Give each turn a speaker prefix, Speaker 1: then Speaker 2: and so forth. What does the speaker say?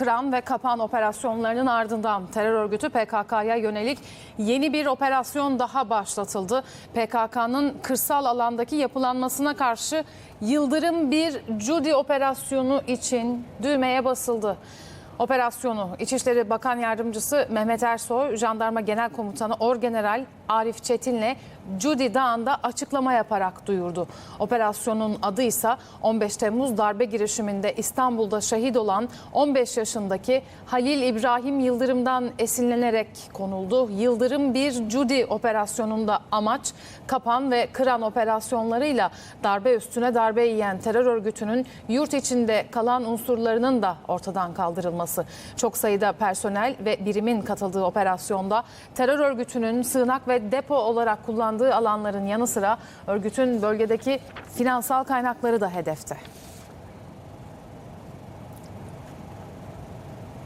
Speaker 1: kıran ve kapan operasyonlarının ardından terör örgütü PKK'ya yönelik yeni bir operasyon daha başlatıldı. PKK'nın kırsal alandaki yapılanmasına karşı Yıldırım bir Cudi operasyonu için düğmeye basıldı. Operasyonu İçişleri Bakan Yardımcısı Mehmet Ersoy, Jandarma Genel Komutanı Orgeneral Arif Çetin'le Cudi Dağı'nda açıklama yaparak duyurdu. Operasyonun adı ise 15 Temmuz darbe girişiminde İstanbul'da şehit olan 15 yaşındaki Halil İbrahim Yıldırım'dan esinlenerek konuldu. Yıldırım bir Cudi operasyonunda amaç kapan ve kıran operasyonlarıyla darbe üstüne darbe yiyen terör örgütünün yurt içinde kalan unsurlarının da ortadan kaldırılması. Çok sayıda personel ve birimin katıldığı operasyonda terör örgütünün sığınak ve depo olarak kullandığı alanların yanı sıra örgütün bölgedeki finansal kaynakları da hedefte.